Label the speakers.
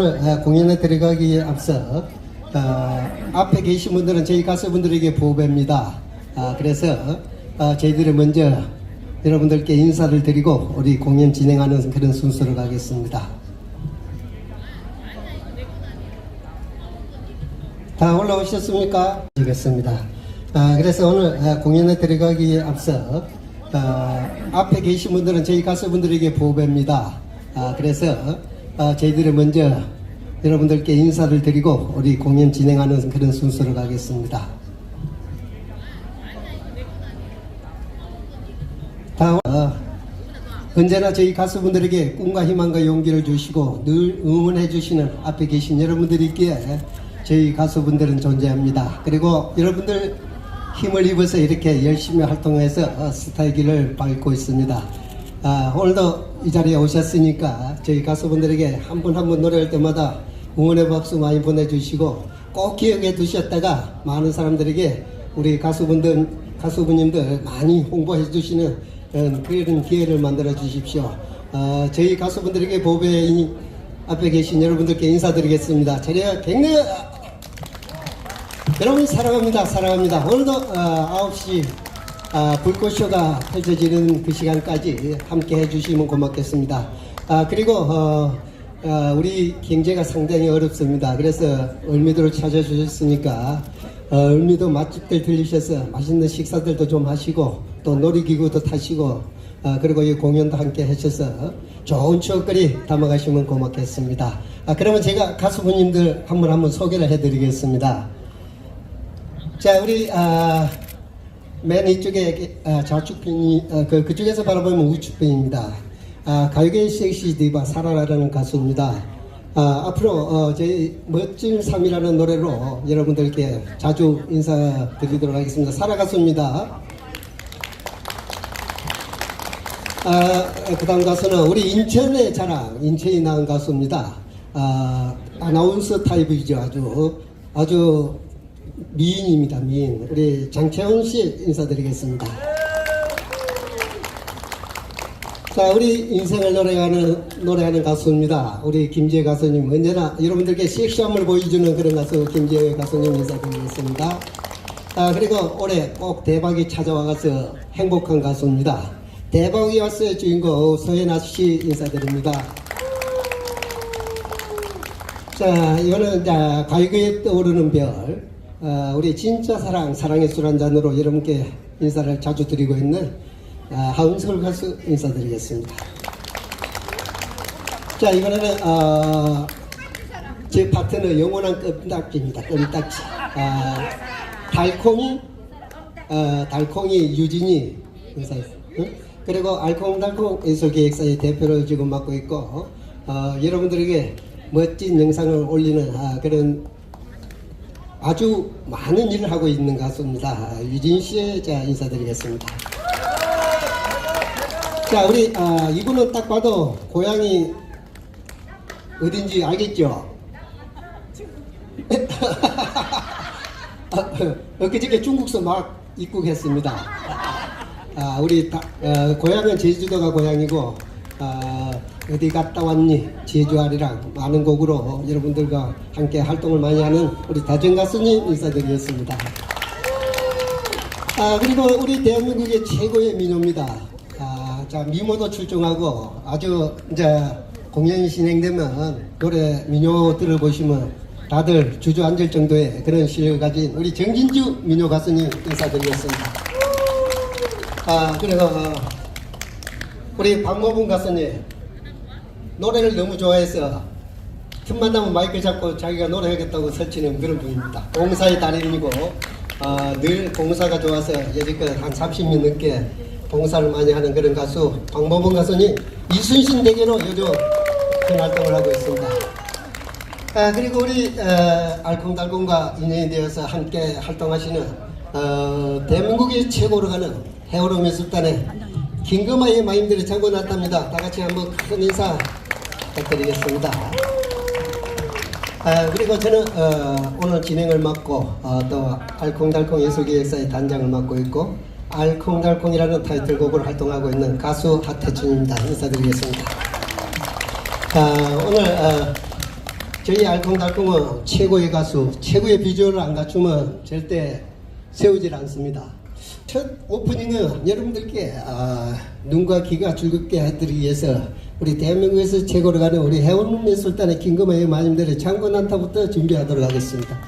Speaker 1: 어, 공연에 들어가기에 앞서 어, 앞에 계신 분들은 저희 가수분들에게 보배입니다. 아, 그래서 어, 저희들이 먼저 여러분들께 인사를 드리고 우리 공연 진행하는 그런 순서로 가겠습니다. 다 올라오셨습니까? 되겠습니다. 아, 그래서 오늘 아, 공연에 들어가기에 앞서 어, 앞에 계신 분들은 저희 가수분들에게 보배입니다. 아, 그래서 어, 저희들이 먼저 여러분들께 인사를 드리고 우리 공연 진행하는 그런 순서로 가겠습니다. 다 어, 언제나 저희 가수분들에게 꿈과 희망과 용기를 주시고 늘 응원해 주시는 앞에 계신 여러분들이기에 저희 가수분들은 존재합니다. 그리고 여러분들 힘을 입어서 이렇게 열심히 활동해서 어, 스타의 길을 밟고 있습니다. 아, 오늘도 이 자리에 오셨으니까 저희 가수분들에게 한 분 한 분 노래할 때마다 응원의 박수 많이 보내주시고 꼭 기억해 두셨다가 많은 사람들에게 우리 가수분들 가수분님들 많이 홍보해 주시는 어, 그런 기회를 만들어 주십시오. 어, 저희 가수분들에게 보배인 앞에 계신 여러분들께 인사드리겠습니다. 자리에 굉장히 여러분 사랑합니다. 사랑합니다. 오늘도 어, 9시 아, 불꽃쇼가 펼쳐지는 그 시간까지 함께 해주시면 고맙겠습니다. 아, 그리고 어, 어, 우리 경제가 상당히 어렵습니다. 그래서 을미도를 찾아주셨으니까 어, 을미도 맛집들 들리셔서 맛있는 식사들도 좀 하시고 또 놀이기구도 타시고 아, 그리고 이 공연도 함께 하셔서 좋은 추억거리 담아가시면 고맙겠습니다. 아, 그러면 제가 가수분님들 한 분 한 분 소개를 해드리겠습니다. 자, 우리 아, 맨 이쪽에 아, 좌측편이 아, 그 그쪽에서 바라보면 우측편입니다. 아, 가요계 섹시 디바 사라라는 가수입니다. 아, 앞으로 어, 저희 멋진 삶이라는 노래로 여러분들께 자주 인사드리도록 하겠습니다. 사라 가수입니다. 아, 그 다음 가수는 우리 인천의 자랑, 인천이 낳은 가수입니다. 아, 아나운서 타입이죠. 아주, 아주 미인입니다. 미인. 우리 장채원 씨 인사드리겠습니다. 자, 우리 인생을 노래하는, 노래하는 가수입니다. 우리 김지혜 가수님. 언제나 여러분들께 섹시함을 보여주는 그런 가수 김지혜 가수님 인사드리겠습니다. 아, 그리고 올해 꼭 대박이 찾아와서 행복한 가수입니다. 대박이 왔어요 주인공 서현아 씨 인사드립니다. 자, 이거는 자, 가요계에 떠오르는 별, 어, 우리 진짜 사랑, 사랑의 술 한 잔으로 여러분께 인사를 자주 드리고 있는 아, 하은솔 가수 인사드리겠습니다. 자, 이번에는 어, 제 파트너 영원한 껌딱지입니다. 껌딱지. 아, 달콩이, 어, 달콩이 유진이 인사했어요. 응? 그리고 알콩달콩 예술기획사의 대표를 지금 맡고 있고 어, 여러분들에게 멋진 영상을 올리는 아, 그런 아주 많은 일을 하고 있는 가수입니다. 아, 유진 씨 자, 인사드리겠습니다. 자, 우리 아, 이분은 딱 봐도 고향이 어딘지 알겠죠? 아, 엊그저께 중국서 막 입국했습니다. 아, 우리 다, 어, 고향은 제주도가 고향이고 아, 어디 갔다 왔니 제주아리랑 많은 곡으로 여러분들과 함께 활동을 많이 하는 우리 다정 가수님 인사드리겠습니다. 아, 그리고 우리 대한민국의 최고의 민요입니다. 아, 자, 미모도 출중하고 아주 이제 공연이 진행되면 노래 민요들을 보시면 다들 주저앉을 정도의 그런 실력을 가진 우리 정진주 민요 가수님 인사드리겠습니다. 아, 그리고 어, 우리 박모분 가수님 노래를 너무 좋아해서 틈만 나면 마이크 잡고 자기가 노래하겠다고 설치는 그런 분입니다. 봉사의 달인이고 어, 늘 봉사가 좋아서 여지껏 한 30년 넘게 봉사를 많이 하는 그런 가수 박모분 가수님 이순신 대계로 요즘 큰 활동을 하고 있습니다. 아, 그리고 우리 어, 알콩달콩과 인연이 되어서 함께 활동하시는 어, 대한민국의 최고로 가는 해오로 미술단의 김금아의 마임들이 창고 났답니다. 다 같이 한번 큰 인사 부탁드리겠습니다. 아, 그리고 저는 어, 오늘 진행을 맡고 어, 또 알콩달콩 예술기획사의 단장을 맡고 있고 알콩달콩이라는 타이틀곡을 활동하고 있는 가수 하태춘입니다. 인사드리겠습니다. 아, 오늘 어, 저희 알콩달콩은 최고의 가수, 최고의 비주얼을 안 갖추면 절대 세우질 않습니다. 첫 오프닝은 여러분들께 아, 눈과 귀가 즐겁게 해드리기 위해서 우리 대한민국에서 최고로 가는 우리 해운문예 술단의 김금호의 마님들의 장군 한타부터 준비하도록 하겠습니다.